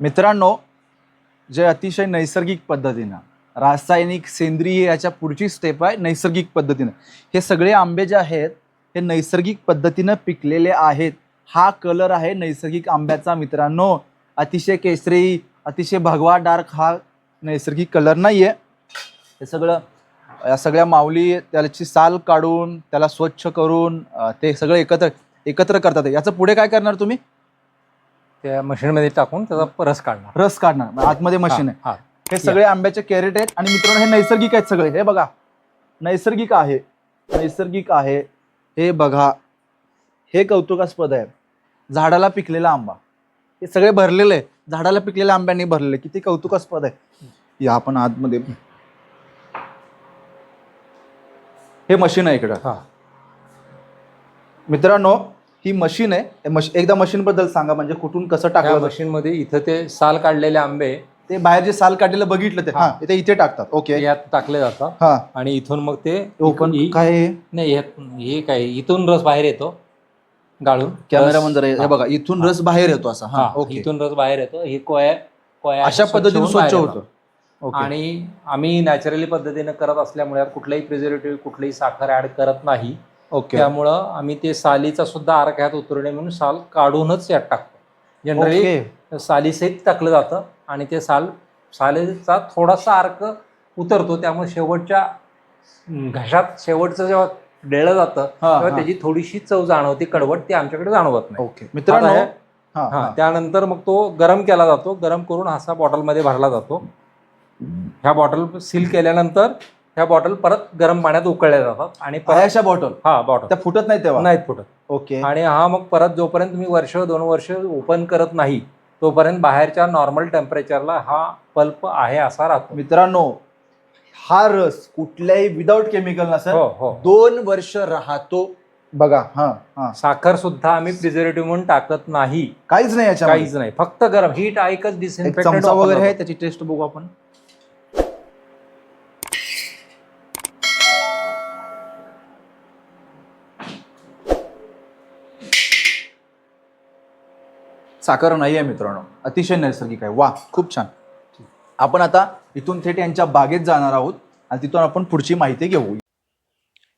मित्रांनो जे अतिशय नैसर्गिक पद्धतीनं रासायनिक सेंद्रिय याच्या पुढची स्टेप आहे नैसर्गिक पद्धतीनं. हे सगळे आंबे जे आहेत हे नैसर्गिक पद्धतीनं पिकलेले आहेत. हा कलर आहे नैसर्गिक आंब्याचा मित्रांनो. अतिशय केसरी अतिशय भगवा डार्क हा नैसर्गिक कलर नाही आहे हे सगळं या सगळ्या माऊली त्याची साल काढून त्याला स्वच्छ करून ते सगळं एकत्र एकत्र करतात. याचं पुढे काय करणार तुम्ही? त्या मशीनमध्ये टाकून त्याचा रस काढणार. रस काढणार. आतमध्ये मशीन आहे. हा, हा. हे सगळे आंब्याचे कॅरेट आहेत आणि मित्रांनो हे नैसर्गिक आहेत सगळे. हे बघा. नैसर्गिक आहे. नैसर्गिक आहे. हे बघा. हे कौतुकास्पद आहे. झाडाला पिकलेला आंबा. हे सगळे भरलेले आहे झाडाला पिकलेल्या आंब्यांनी भरलेले किती कौतुकास्पद आहे. या आपण आतमध्ये. हे मशीन आहे इकडं. हा. मित्रांनो ही मशीन आहे. मश- एकदा मशीन बद्दल सांगा म्हणजे कुठून कसं टाकलं मशीन मध्ये इथं ते साल काढलेले आंबे ते बाहेर जे साल काढलेलं बघितलं ते. हा. हा ते इथे टाकतात. ओके. यात टाकले जातात. हा. आणि इथून मग ते ओपन इ- काय आहे? नाही यात- हे काय इथून रस बाहेर येतो. गाळून. कॅमेरा रस- हे हा. बघा इथून रस बाहेर येतो असा. हा हा ओके. इथून रस बाहेर येतो. हे कोया कोया अशा स्वच्छ पद्धतीने होऊन स्वच्छ बाहेर होतं. ओके. आणि आम्ही नॅचरली पद्धतीने करत असल्यामुळे यात कुठलाही प्रिझर्वेटिव्ह कुठलीही साखर ऍड करत नाही. ओके. त्यामुळं आम्ही ते सालीचा सुद्धा अर्क ह्यात उतरू नये म्हणून साल काढूनच यात टाकतो. जनरली सालीसहित टाकलं जातं आणि ते साल सालीचा थोडासा अर्क उतरतो. त्यामुळे शेवटच्या घशात शेवटचं जेव्हा डेळलं जातं तेव्हा. त्याची थोडीशी चव जाणवते. कडवट ती आमच्याकडे जाणवत नाही. ओके. मित्रांनो हा. त्यानंतर मग तो गरम केला जातो. गरम करून असा बॉटलमध्ये भरला जातो. ह्या बॉटल सील केल्यानंतर ह्या बॉटल परत गरम पाण्यात उकळल्या जातात आणि परत पायाच्या बॉटल? हा बॉटल. त्या फुटत नाही तेव्हा? नाहीत फुटत. ओके. आणि हा मग परत जोपर्यंत तुम्ही वर्ष दोन वर्ष ओपन करत नाही तोपर्यंत बाहेरच्या नॉर्मल टेम्परेचरला हा पल्प आहे असा राहतो. मित्रांनो हा रस कुठल्याही विदाऊट केमिकल नसेल हो हो. दोन वर्ष राहतो. बघा हा हा. साखर सुद्धा आम्ही प्रिझर्वेटिव्ह म्हणून टाकत नाही. काहीच नाही याच्यामध्ये. काहीच नाही. फक्त गरम. हीट एकच एक चमचा वगैरे आहे त्याची टेस्ट बघू आपण. साखर नाही आहे मित्रांनो. अतिशय नैसर्गिक आहे. वा खूप छान. आपण आता इथून थेट यांच्या बागेत जाणार आहोत आणि तिथून आपण पुढची माहिती घेऊ.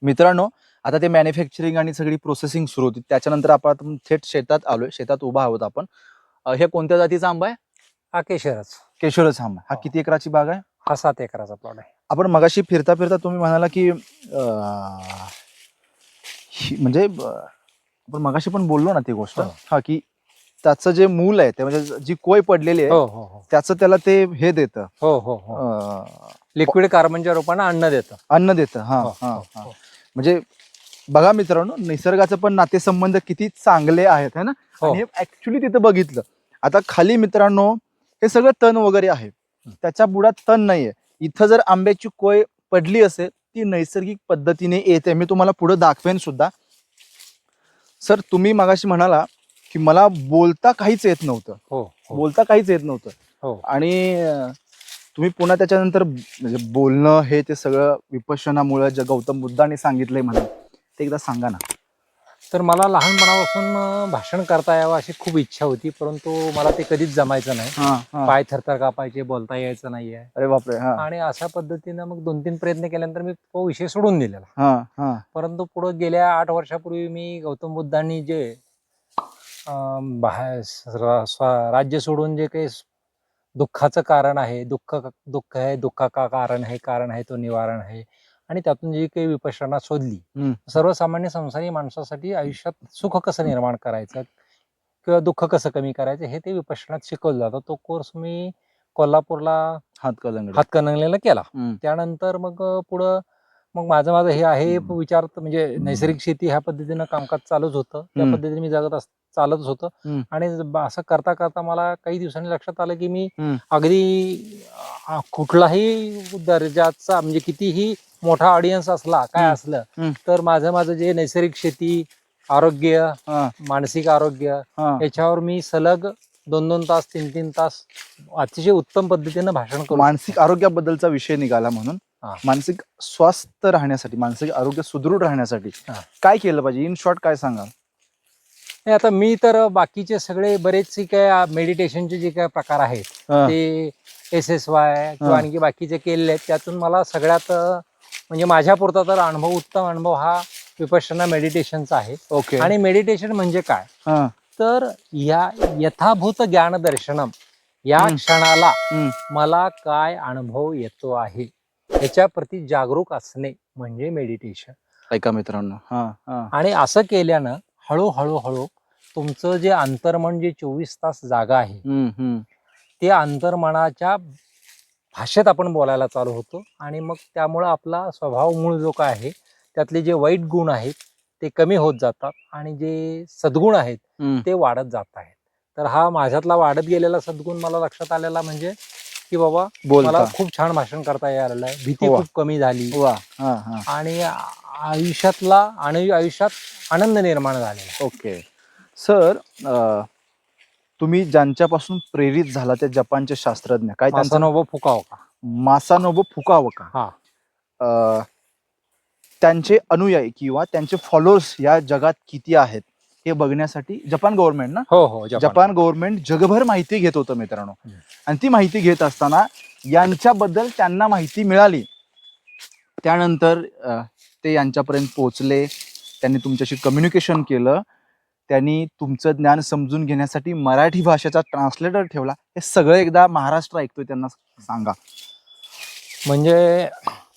मित्रांनो आता ते मॅन्युफॅक्चरिंग आणि सगळी प्रोसेसिंग सुरू होती. त्याच्यानंतर आपण थेट शेतात आलोय. शेतात उभा आहोत आपण. हे कोणत्या जातीचा आंबा आहे? हा केशरच. केशरच आंबा. हा हो. किती एकराची बाग आहे? हा सात एकराचा प्लॉट आहे. आपण मगाशी फिरता फिरता तुम्ही म्हणाला की म्हणजे आपण मगाशी पण बोललो ना ती गोष्ट. हो. हा की त्याचं जे मूल आहे ते म्हणजे जी कोय पडलेली आहे हो हो हो. त्याचं त्याला ते हे देतं. हो हो हो. अं, लिक्विड कार्बनच्या रूपाने अन्न देतं. अन्न देतं हा हो, हा हो, हा. हो. म्हणजे बघा मित्रांनो निसर्गाचं पण नातेसंबंध किती चांगले आहेत है ना? हो. आणि ऍक्च्युली तिथं बघितलं. आता खाली मित्रांनो हे सगळं तण वगैरे आहे. त्याच्या बुडात तण नाहीये. इथं जर आंब्याची कोय पडली असेल ती नैसर्गिक पद्धतीने येते. मी तुम्हाला पुढे दाखवेन सुद्धा. सर तुम्ही मगाशी म्हणाला की मला बोलता काहीच येत नव्हतं. हो हो. बोलता काहीच येत नव्हतं. हो. आणि तुम्ही पुन्हा त्याच्यानंतर म्हणजे बोलणं हे ते सगळं विपश्यनामुळे जे गौतम बुद्धाने सांगितलंय म्हणा ते एकदा सांगा ना. तर मला लहानपणापासून भाषण करता यावं अशी खूप इच्छा होती परंतु मला ते कधीच जमायचं नाही. पाय थरथर कापायचे बोलता यायचं नाहीये. अरे बापरे हा. आणि अशा पद्धतीनं मग दोन तीन प्रयत्न केल्यानंतर मी तो विषय सोडून दिलेला. परंतु पुढे गेल्या आठ वर्षापूर्वी मी गौतम बुद्धांनी जे बाहेर राज्य सोडून जे काही दुःखाचं कारण आहे दुःख दुःख आहे दुःखा का कारण आहे कारण आहे तो निवारण आहे आणि त्यातून जी काही विपश्यना शोधली. सर्वसामान्य संसारी माणसासाठी आयुष्यात सुख कसं निर्माण करायचं किंवा दुःख कसं कमी करायचं हे ते विपश्यनात शिकवलं जातं तो कोर्स मी कोल्हापूरला हातकणंगलेला केला. त्यानंतर मग पुढं मग माझं माझं हे आहे. विचार म्हणजे नैसर्गिक शेती ह्या पद्धतीनं कामकाज चालूच होतं त्या. पद्धतीने मी जगत अस चालतच होतं. आणि असं करता करता मला काही दिवसांनी लक्षात आलं की मी. अगदी कुठलाही दर्जाचा म्हणजे कितीही मोठा ऑडियन्स असला काय. असलं. तर माझं माझं जे नैसर्गिक शेती आरोग्य मानसिक आरोग्य याच्यावर मी सलग दोन दोन तास तीन तीन तास अतिशय उत्तम पद्धतीनं भाषण करू मानसिक आरोग्याबद्दलचा विषय निघाला म्हणून. मानसिक स्वास्थ्य राहण्यासाठी मानसिक आरोग्य सुदृढ राहण्यासाठी. काय केलं पाहिजे? इन शॉर्ट काय सांगाल? नाही, आता मी तर बाकीचे सगळे बरेचसे काय मेडिटेशनचे जे काय प्रकार आहेत ते एस एस वाय किंवा. आणखी बाकीचे केलेले आहेत त्यातून मला सगळ्यात म्हणजे माझ्या पुरता तर अनुभव उत्तम अनुभव हा विपश्यना मेडिटेशनचा आहे. ओके. आणि मेडिटेशन म्हणजे काय? तर या यथाभूत ज्ञान दर्शनम या. क्षणाला. मला काय अनुभव येतो आहे? याच्या प्रती जागरूक असणे म्हणजे मेडिटेशन ऐका मित्रांनो. हा हा. आणि असं केल्यानं हळूहळू हळू तुमचं जे अंतर्मन जे चोवीस तास जागा आहे हम्म, हम्म. ते अंतर्मनाच्या भाषेत आपण बोलायला चालू होतो आणि मग त्यामुळं आपला स्वभाव मूळ जो काय आहे त्यातले जे वाईट गुण आहेत ते कमी होत जातात आणि जे सद्गुण आहेत हम्म. ते वाढत जात आहेत. तर हा माझ्यातला वाढत गेलेला सद्गुण मला लक्षात आलेला म्हणजे की बाबा मला बोलता खूप छान भाषण करता यायला भीती वा. खूप कमी झाली. वा. हा हा. आणि आ- आयुष्यातला आणि आयुष्यात आनंद निर्माण झालेला आहे. ओके. सर अ, तुम्ही ज्यांच्यापासून प्रेरित झाला ते जपानचे शास्त्रज्ञ काय त्यांचं नाव? मासानोबो फुकाओका. मासानोबो फुकावका हा. अ, त्यांचे अनुयायी किंवा त्यांचे फॉलोअर्स या जगात किती आहेत? हे बघण्यासाठी जपान गव्हर्नमेंट ना? हो हो जपान. गव्हर्नमेंट जगभर माहिती घेत होतं मित्रांनो. आणि ती माहिती घेत असताना यांच्याबद्दल त्यांना माहिती मिळाली. त्यानंतर ते यांच्यापर्यंत पोहोचले. त्यांनी तुमच्याशी कम्युनिकेशन केलं. त्यांनी तुमचं ज्ञान समजून घेण्यासाठी मराठी भाषेचा ट्रान्सलेटर ठेवला. हे सगळं एकदा महाराष्ट्र ऐकतोय त्यांना सांगा. म्हणजे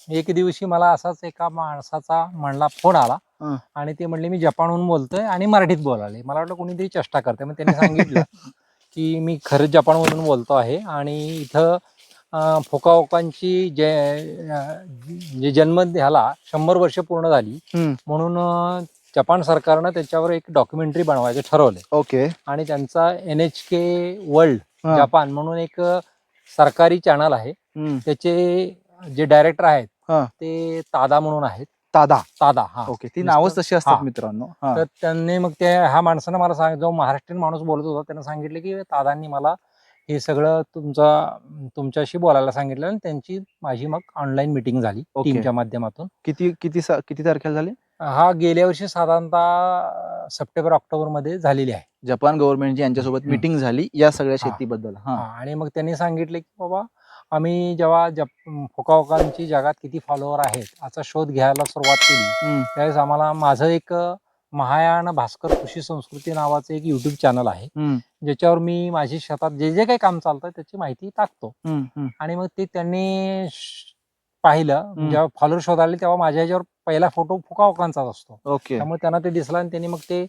एक दिवशी मला असाच एका माणसाचा म्हणला फोन आला. हं. आणि ते म्हणले मी जपानहून बोलतोय आणि मराठीत बोलाले मला वाटलं कोणीतरी चेष्टा करते मग त्यांनी सांगितलं की मी खरंच जपानमधून बोलतो आहे आणि इथं अं, फुकाओकांची जे अं, जे जन्म ह्याला शंभर वर्ष पूर्ण झाली हम्म. म्हणून अं, जपान सरकारनं त्याच्यावर एक डॉक्युमेंटरी बनवायचं ठरवलंय ओके आणि त्यांचा एन एच के वर्ल्ड हा. जपान म्हणून एक अं, सरकारी चॅनल आहे हम्म. त्याचे जे डायरेक्टर आहेत हा. ते तादा म्हणून आहेत तादा तादा हा ओके ती नावच तशी असतात हा. मित्रांनो हा. तर त्यांनी मग ते ह्या माणसानं मला सांग जो महाराष्ट्रीयन माणूस बोलत होता त्यानं सांगितलं की तादांनी मला हे सगळं तुमचा तुमच्याशी बोलायला सांगितलं आणि त्यांची माझी मग ऑनलाईन मिटिंग झाली ओके. टीमच्या माध्यमातून किती किती सा- किती तारखेला झाले हा गेल्या वर्षी साधारणतः सप्टेंबर ऑक्टोबरमध्ये झालेली आहे जपान गव्हर्नमेंटची यांच्यासोबत हम्म. मिटिंग झाली या सगळ्या. शेतीबद्दल हा हा, आणि मग त्यांनी सांगितले की बाबा आम्ही जेव्हा जप फुकावकांची जगात किती फॉलोअर आहेत याचा शोध घ्यायला सुरुवात केली. त्यावेळेस आम्हाला माझं एक महायान भास्कर कृषी संस्कृती नावाचं एक युट्यूब चॅनल आहे. ज्याच्यावर मी माझी शेतात जे जे काही काम चालतं त्याची माहिती टाकतो. आणि मग ते त्यांनी पाहिलं. जेव्हा फॉलोअर शोधाले तेव्हा माझ्या ह्याच्यावर पहिला फोटो फुकावकांचाच असतो. त्यामुळे त्यांना ते दिसलं आणि त्यांनी मग ते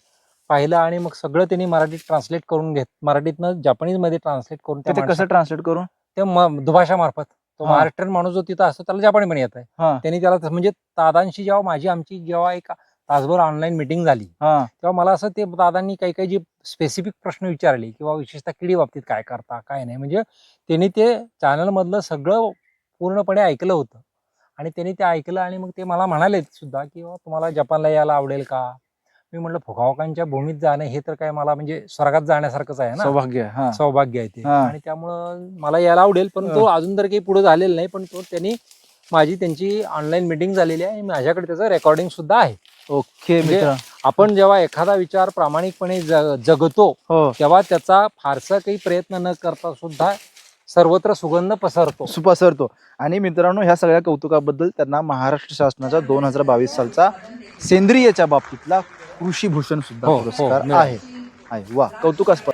पाहिलं आणि मग सगळं त्यांनी मराठीत ट्रान्सलेट करून घेत मराठीतनं जपानीजमध्ये ट्रान्सलेट करून कसं ट्रान्सलेट करून ते दुभाषा मार्फत तो हा. महाराष्ट्रीयन माणूस जो तिथं असतो त्याला जपानी पण येत आहे. हा. त्यांनी त्याला तसं- म्हणजे दादांशी जेव्हा माझी आमची जेव्हा एक तासभर ऑनलाईन मिटिंग झाली हा. तेव्हा मला असं ते दादांनी काही काही जे स्पेसिफिक प्रश्न विचारले किंवा विशेषतः किडी बाबतीत काय करता काय नाही. म्हणजे त्यांनी ते चॅनल मधलं सगळं पूर्णपणे ऐकलं होतं. आणि त्यांनी ते ऐकलं आणि मग ते मला म्हणाले सुद्धा की "बाबा, तुम्हाला जपानला यायला आवडेल का? मी म्हटलं फुकावकांच्या भूमीत जाणं हे तर काय मला म्हणजे स्वर्गात जाण्यासारखंच आहे ना. सौभाग्य हा. सौभाग्य आहे ते. हा. आणि त्यामुळं मला यायला आवडेल पण तो अजून तर काही पुढे झालेला नाही पण तो त्यांनी माझी त्यांची ऑनलाईन मिटिंग झालेली आहे. आणि माझ्याकडे त्याचं रेकॉर्डिंग सुद्धा आहे. ओके म्हणजे- मित्र. आपण जेव्हा एखादा विचार प्रामाणिकपणे ज- जगतो हो. तेव्हा त्याचा फारसा काही प्रयत्न न करता सुद्धा सर्वत्र सुगंध पसरतो. सुपसरतो आणि मित्रांनो ह्या सगळ्या कौतुकाबद्दल त्यांना महाराष्ट्र शासनाचा दोन हजार बावीस सालचा सेंद्रियच्या बाबतीतला कृषी भूषण सुद्धा हो, हो, पुरस्कार मिळाला. आहे. आहे. वा कौतुकास्पद.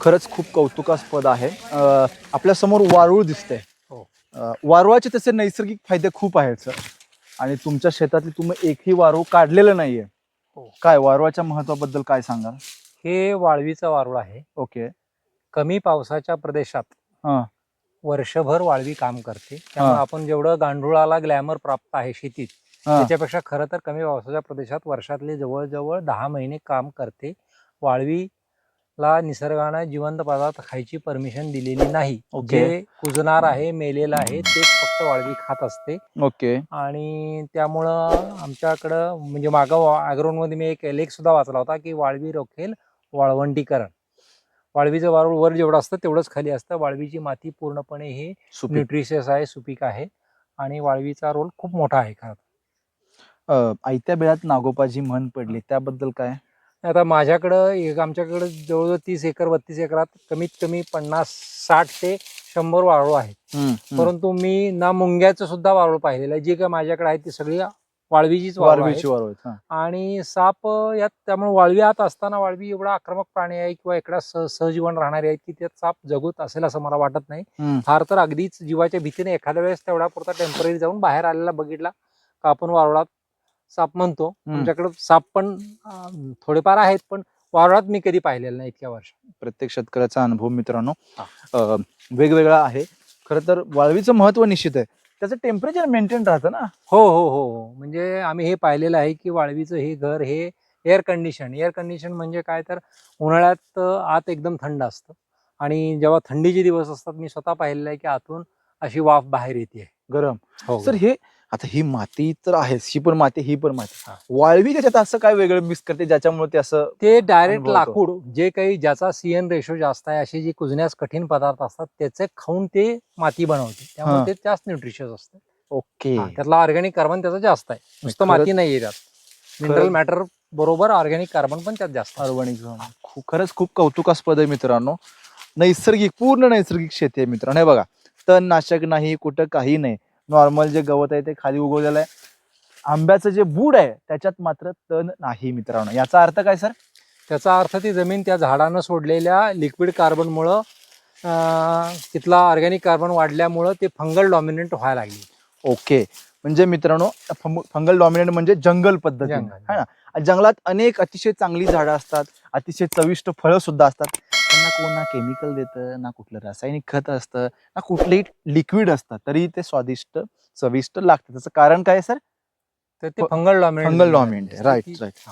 खरंच खूप कौतुकास्पद आहे. अं, आपल्यासमोर वारुळ दिसतंय. हो. अं, वारुळाचे तसे नैसर्गिक फायदे खूप आहेत सर. आणि तुमच्या शेतातली तुम्ही एकही वारूळ काढलेलं नाहीये. हो. काय वारुळाच्या महत्वाबद्दल काय सांगाल? हे वाळवीचं वारुळ आहे. ओके. कमी पावसाच्या प्रदेशात हा. वर्षभर वाळवी काम करते त्यामुळे हा. आपण जेवढं गांडुळाला ग्लॅमर प्राप्त आहे शेतीत हा. त्याच्यापेक्षा खरं तर कमी पावसाच्या प्रदेशात वर्षातले जवळजवळ दहा महिने काम करते वाळवीला निसर्गानं जिवंत पदार्थ खायची परमिशन दिलेली नाही ओके. जे कुजणार आहे मेलेलं आहे तेच फक्त वाळवी खात असते ओके आणि त्यामुळं आमच्याकडं म्हणजे मागं ॲग्रोनमध्ये मी एक लेख सुद्धा वाचला होता की वाळवी रोखेल वाळवंटीकरण वाळवीचं वारूळ वर जेवढं असतं तेवढंच खाली असतं. वाळवीची माती पूर्णपणे हे न्यूट्रिशियस आहे सुपीक आहे आणि वाळवीचा रोल खूप मोठा आहे खरं आयत्या बेळात नागोबाजी म्हण पडली. त्याबद्दल काय? आता माझ्याकडं एक आमच्याकडं जवळजवळ तीस एकर बत्तीस एकरात कमीत कमी पन्नास साठ ते शंभर वाळू आहेत. परंतु मी ना मुंग्याचं सुद्धा वाळू पाहिलेलं आहे. जी काय माझ्याकडे आहे ती सगळी वाळवीचीच वाळू आहे वारवीची वार होत हा. आणि साप यात त्यामुळे वाळवी आत असताना वाळवी एवढा आक्रमक प्राणी आहे किंवा एकडा सह सहजीवन राहणारे आहेत की त्यात साप जगूत असेल असं मला वाटत नाही हम्म. फार तर अगदीच जीवाच्या भीतीने एखाद्या वेळेस तेवढा पुरता टेंपररी जाऊन बाहेर आलेला बघितला का आपण वारुळात साप म्हणतो हम्म. आमच्याकडे साप पण अं, थोडेफार आहेत पण वारुळात मी कधी पाहिलेलं नाही इतक्या वर्ष प्रत्येक शेतकऱ्याचा अनुभव मित्रांनो हा. अं, वेगवेगळा आहे खरं तर वाळवीचं महत्त्व निश्चित आहे त्याचं टेम्परेचर मेंटेन राहतं ना. हो हो हो हो. म्हणजे आम्ही हे पाहिलेलं आहे की वाळवीचं हे घर हे एअर कंडिशन एअर कंडिशन म्हणजे काय तर उन्हाळ्यात आत एकदम थंड असतं. आणि जेव्हा थंडीचे दिवस असतात मी स्वतः पाहिलेलं आहे की आतून अशी वाफ बाहेर येते. गरम. हो सर हे आता ही माती तर आहेच ही पण माती ही पण माती. वाळवी त्याच्यात असं काय वेगळं मिस करते ज्याच्यामुळे ते असं ते डायरेक्ट. लाकूड जे काही ज्याचा सीएन रेशो जास्त आहे असे जे कुजण्यास कठीण पदार्थ असतात त्याचे खाऊन ते माती बनवते. त्यामुळे ते जास्त न्यूट्रिशियस असतं. ओके. त्यातला ऑर्गॅनिक कार्बन त्याचा जास्त आहे. नुसतं माती नाही त्यात. मिनरल मॅटर बरोबर ऑर्गॅनिक कार्बन पण त्यात जास्त खूप खरंच खूप कौतुकास्पद आहे मित्रांनो. नैसर्गिक पूर्ण नैसर्गिक शेती आहे मित्रांनो. हे बघा तणनाशक नाही कुठं काही नाही. नॉर्मल जे गवत आहे ते खाली उगवलेलं आहे. आंब्याचं जे बूड आहे त्याच्यात मात्र तण नाही मित्रांनो. याचा अर्थ काय सर? त्याचा अर्थ ती जमीन त्या झाडानं सोडलेल्या लिक्विड कार्बनमुळं तिथला ऑर्गॅनिक कार्बन वाढल्यामुळं ते फंगल डॉमिनंट व्हायला लागली. ओके. म्हणजे मित्रांनो फंगल डॉमिनेट म्हणजे जंगल पद्धती. जंगल. है ना? जंगलात अनेक अतिशय चांगली झाडं असतात. अतिशय चविष्ट फळं सुद्धा असतात. कोण ना केमिकल देतं ना कुठलं रासायनिक खत असतं ना कुठलंही लिक्विड असतं तरी ते स्वादिष्ट चविष्ट लागतं. त्याचं कारण काय सर? तर ते fungal dominant fungal dominate right right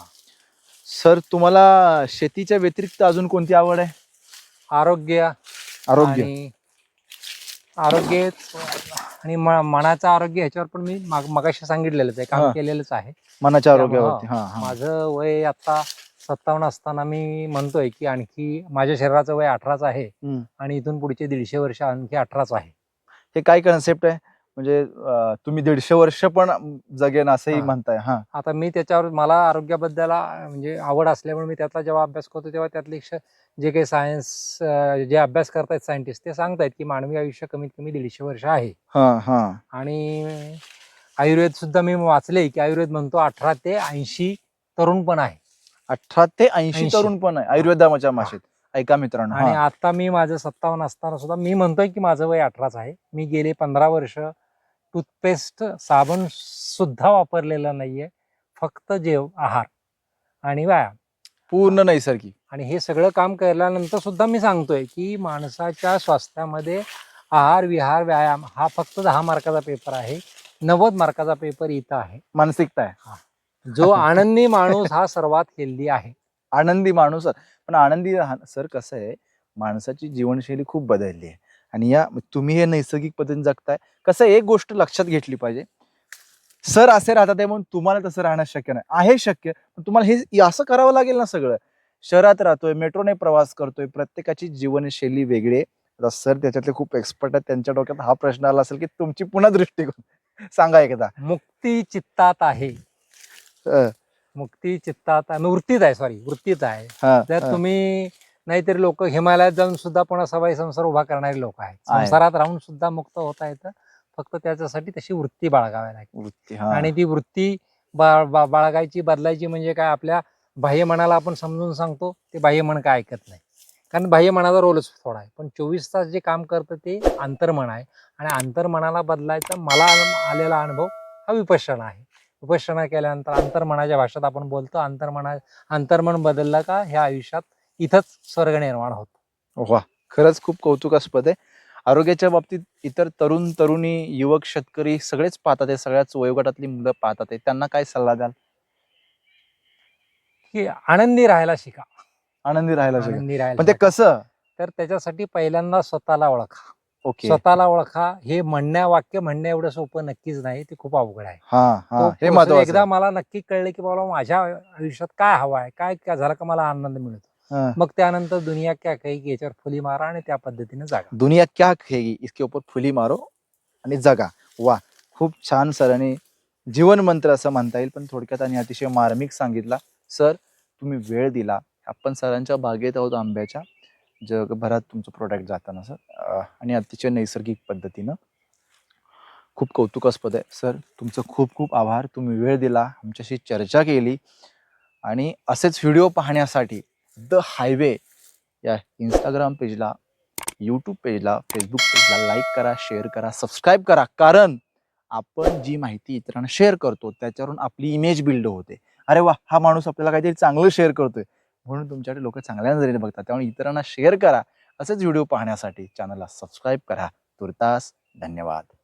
sir तुम्हाला शेतीच्या व्यतिरिक्त अजून कोणती आवड आहे? आरोग्य आरोग्य. आणि आरोग्य आणि म- मनाचं आरोग्य ह्याच्यावर पण मी माग- मगाशी सांगितलेलंच आहे हा. काम केलेलंच आहे. मनाच्या आरोग्यावरती. हा हा. माझं वय आता सत्तावन्न असताना मी म्हणतोय की आणखी माझ्या शरीराचं वय अठराच आहे हम्म. आणि इथून पुढचे दीडशे वर्ष आणखी अठराच आहे. हे काय कन्सेप्ट आहे? म्हणजे अं, तुम्ही दीडशे वर्ष पण जगेन असंही हा. म्हणताय हा. आता मी त्याच्यावर मला आरोग्याबद्दल आ- म्हणजे आवड असल्यामुळे मी त्यातला जेव्हा अभ्यास करतो तेव्हा त्यातले जे काही सायन्स जे अभ्यास करतायत सायंटिस्ट ते सांगतायत की मानवी आयुष्य कमीत कमी दीडशे वर्ष आहे. हा हा. आणि आयुर्वेद सुद्धा मी वाचले की आयुर्वेद म्हणतो अठरा ते ऐंशी तरुण पण आहे. अठरा ते ऐंशी 80. तरुण पण आहे आयुर्वेदाच्या भाषेत ऐका मित्रांनो आणि हा. आता मी माझं सत्तावन्न असताना सुद्धा मी म्हणतोय की माझं वय अठराच आहे. मी गेले पंधरा वर्ष टूथपेस्ट साबण सुद्धा वापरलेला नाहीये फक्त जेव आहार. आणि व्यायाम. पूर्ण नैसर्गिक. आणि हे सगळं काम केल्यानंतर सुद्धा मी सांगतोय की माणसाच्या स्वास्थ्यामध्ये आहार विहार व्यायाम हा फक्त दहा मार्काचा पेपर आहे. नव्वद मार्काचा पेपर इथं आहे. मानसिकता आहे. जो आनंदी माणूस हा सर्वात हेल्दी आहे. आनंदी माणूस पण आनंदी राहणं सर कसं आहे माणसाची जीवनशैली खूप बदलली आहे. आणि या तुम्ही हे नैसर्गिक पद्धतीने जगताय. कसं आहे, एक गोष्ट लक्षात घेतली पाहिजे. सर असे राहतात आहे म्हणून तुम्हाला तसं राहणं शक्य नाही. आहे शक्य पण तुम्हाला हे असं करावं लागेल ना सगळं. शहरात राहतोय मेट्रोने प्रवास करतोय प्रत्येकाची जीवनशैली वेगळी आहे. आता सर त्याच्यातले खूप एक्सपर्ट आहेत त्यांच्या डोक्यात हा प्रश्न आला असेल की तुमची पुन्हा दृष्टिकोन. सांगा एकदा. मुक्ती चित्तात आहे. मुक्ती चित्तात आहे वृत्तीत आहे सॉरी वृत्तीत आहे. जर. तुम्ही नाहीतरी लोक हिमालयात जाऊन सुद्धा पुन्हा सवाई संसार उभा करणारे लोक आहेत. आहे. संसारात राहून सुद्धा मुक्त होता येतं फक्त त्याच्यासाठी तशी वृत्ती बाळगावी लागते. आणि ती वृत्ती बाळगायची बदलायची म्हणजे काय? आपल्या बाह्य मनाला आपण समजून सांगतो ते बाह्य मन काय ऐकत नाही. कारण बाह्य मनाचा रोलच थोडा आहे. पण चोवीस तास जे काम करतं ते अंतर्मन आहे. आणि अंतर्मनाला बदलायचा मला आल- आलेला अनुभव हा विपश्यना आहे. विपश्यना केल्यानंतर अंतर्मनाच्या भाषेत आपण बोलतो अंतर्मना अंतर्मन बदललं का ह्या आयुष्यात इथंच स्वर्ग निर्माण होतो. वा खरंच खूप कौतुकास्पद आहे. आरोग्याच्या बाबतीत इतर तरुण तरुणी युवक शेतकरी सगळेच पाहतात आहे सगळ्याच वयोगटातली मुलं पाहतात आहे. त्यांना काय सल्ला द्याल? की आनंदी राहायला शिका. आनंदी राहायला आनंदी राहायला पण ते शिका. कसं? तर त्याच्यासाठी पहिल्यांदा स्वतःला ओळखा. ओके. स्वतःला ओळखा. हे म्हणण्या वाक्य म्हणण्या एवढं सोपं नक्कीच नाही. ते खूप अवघड आहे. हा हा. तो हे process महत्वाचं एकदा. मला नक्की कळलं की बाबा माझ्या आयुष्यात काय हवं आहे? काय काय झालं का मला आनंद मिळतो? हा. मग त्यानंतर दुनिया क्या काही याच्यावर फुली मारा आणि त्या पद्धतीने जागा. दुनिया क्या खेगी इसके ऊपर फुली मारो आणि जगा. वा खूप छान सर आणि जीवन मंत्र असं म्हणता येईल पण थोडक्यात आणि अतिशय मार्मिक सांगितला. सर तुम्ही वेळ दिला. आपण सरांच्या बागेत आहोत आंब्याच्या. जगभरात तुमचं प्रोडक्ट जाताना सर आणि अतिशय नैसर्गिक पद्धतीनं खूप कौतुकास्पद आहे. सर तुमचं खूप खूप आभार. तुम्ही वेळ दिला आमच्याशी चर्चा केली आणि असेच व्हिडिओ पाहण्यासाठी द हायवे या इंस्टाग्राम पेजला यूट्यूब पेजला फेसबुक पेजला लाईक करा शेअर करा सबस्क्राईब करा. कारण आपण जी माहिती इतरांना शेअर करतो त्याच्यावरून आपली इमेज बिल्ड होते. अरे वा हा माणूस आपल्याला काहीतरी चांगलं शेअर करतोय. म्हणून तुमच्याकडे लोक चांगल्या नजरेने बघतात. त्यामुळे इतरांना शेअर करा. असेच व्हिडिओ पाहण्यासाठी चॅनलला सबस्क्राईब करा. तुर्तास धन्यवाद.